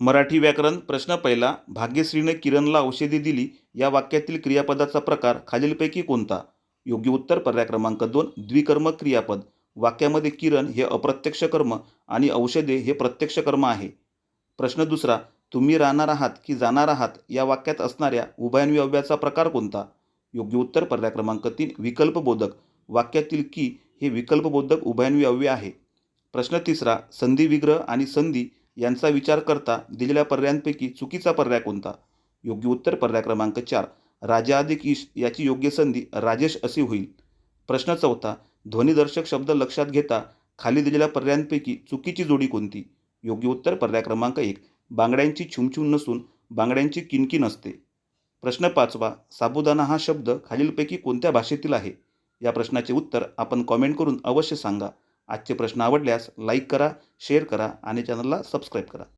मराठी व्याकरण प्रश्न पहिला भाग्यश्रीने किरणला औषधी दिली या वाक्यातील क्रियापदाचा प्रकार खालीलपैकी कोणता? योग्य उत्तर पर्याय क्रमांक दोन द्विकर्म क्रियापद. वाक्यामध्ये किरण हे अप्रत्यक्ष कर्म आणि औषधे हे प्रत्यक्ष कर्म आहे. प्रश्न दुसरा तुम्ही राहणार आहात की जाणार आहात या वाक्यात असणाऱ्या उभयन्वी प्रकार कोणता? योग्य उत्तर पर्याय क्रमांक तीन विकल्पबोधक. वाक्यातील की हे विकल्पबोधक उभयन्वी आहे. प्रश्न तिसरा संधी विग्रह आणि संधी यांचा विचार करता दिलेल्या पर्यायांपैकी चुकीचा पर्याय कोणता? योग्य उत्तर पर्याय क्रमांक चार. राजा अधिक ईश याची योग्य संधी राजेश अशी होईल. प्रश्न चौथा. ध्वनिदर्शक शब्द लक्षात घेता खाली दिलेल्या पर्यायांपैकी चुकीची जोडी कोणती? योग्य उत्तर पर्याय क्रमांक एक. बांगड्यांची छुमछुम नसून बांगड्यांची किनकिन असते. प्रश्न पाचवा. साबुदाना हा शब्द खालीलपैकी कोणत्या भाषेतील आहे? या प्रश्नाचे उत्तर आपण कॉमेंट करून अवश्य सांगा. आजचे प्रश्न आवडल्यास लाईक करा शेअर करा आणि चॅनलला सबस्क्राईब करा.